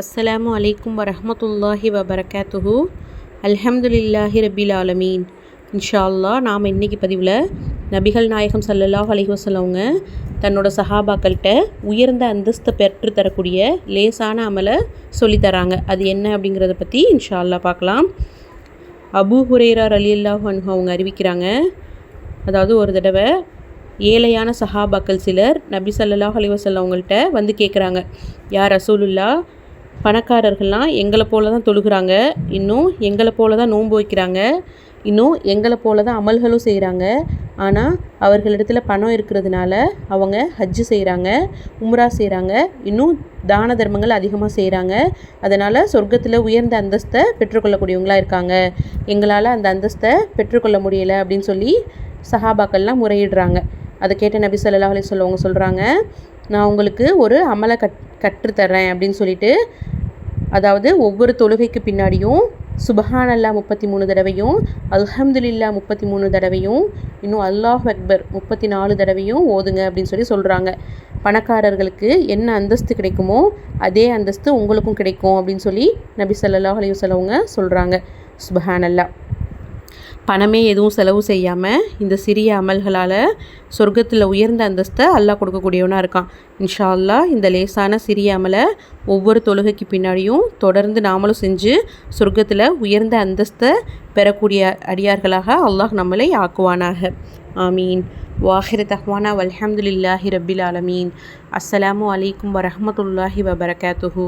அஸ்ஸலாமு அலைக்கும் வரமத்துல்லாஹி வபரகாத்துஹு. அல்ஹம்துலில்லாஹி ரபில் ஆலமீன். இன்ஷா அல்லா நாம் இன்றைக்கி பதிவில் நபிகள் நாயகம் சல்லல்லாஹ் அலைஹி வஸல்லவங்க தன்னோட சஹாபாக்கள்கிட்ட உயர்ந்த அந்தஸ்தை பெற்று தரக்கூடிய லேசான அமலை சொல்லித்தராங்க அது என்ன அப்படிங்கிறத பற்றி இன்ஷா அல்லாஹ் பார்க்கலாம். அபூ ஹுரேரார் அலி அல்லாஹ் அவங்க அறிவிக்கிறாங்க. அதாவது ஒரு தடவை ஏழையான சஹாபாக்கள் சிலர் நபி சல்லாஹ் அலைஹி வஸல்லம் வந்து கேட்குறாங்க யார் ரசூலுல்லா பணக்காரர்கள்லாம் எங்களை போல தான் தொழுகிறாங்க. இன்னும் எங்களை போல தான் நோன்பு வைக்கிறாங்க. இன்னும் எங்களை போல தான் அமல்களும் செய்கிறாங்க ஆனால் அவர்களிடத்தில் பணம் இருக்கிறதுனால அவங்க ஹஜ்ஜு செய்கிறாங்க உம்ரா செய்கிறாங்க இன்னும் தான தர்மங்கள் அதிகமாக செய்கிறாங்க அதனால் சொர்க்கத்தில் உயர்ந்த அந்தஸ்தை பெற்றுக்கொள்ளக்கூடியவங்களாக இருக்காங்க. எங்களால் அந்த அந்தஸ்தை பெற்றுக்கொள்ள முடியலை அப்படின்னு சொல்லி சஹாபாக்கள்லாம் முறையிடுறாங்க. அதை கேட்ட நபி ஸல்லல்லாஹு சொல்லுவாங்க சொல்கிறாங்க நான் உங்களுக்கு ஒரு அமலை கட் கற்றுத்தர்றேன் அப்படின்னு சொல்லிட்டு அதாவது ஒவ்வொரு தொழுகைக்கு பின்னாடியும் சுபஹானல்லா முப்பத்தி மூணு தடவையும் அல்ஹம்துலில்லா முப்பத்தி மூணு தடவையும் இன்னும் அல்லாஹ் அக்பர் முப்பத்தி நாலு தடவையும் ஓதுங்க அப்படின்னு சொல்லி சொல்கிறாங்க பணக்காரர்களுக்கு என்ன அந்தஸ்து கிடைக்குமோ அதே அந்தஸ்து உங்களுக்கும் கிடைக்கும் அப்படின்னு சொல்லி நபி சல்லாஹ் அலையுசலவங்க சொல்கிறாங்க சுபஹானல்லா. பணமே எதுவும் செலவு செய்யாமல் இந்த சிறிய அமல்களால் சொர்க்கத்தில் உயர்ந்த அந்தஸ்தை அல்லாஹ் கொடுக்கக்கூடியவனாக இருக்கான். இன்ஷா அல்லாஹ் இந்த லேசான சிறிய அமலை ஒவ்வொரு தொழுகைக்கு பின்னாடியும் தொடர்ந்து நாமளும் செஞ்சு சொர்க்கத்தில் உயர்ந்த அந்தஸ்தை பெறக்கூடிய அடியார்களாக அல்லாஹ் நம்மளை ஆக்குவானாக. ஆமீன். வாஹிர தஹ்வானா வல்ஹம்துலில்லாஹி ரபில் ஆலமீன். அஸ்ஸலாமு அலைக்கும் வரஹமத்துல்லாஹி வபரகாத்துஹூ.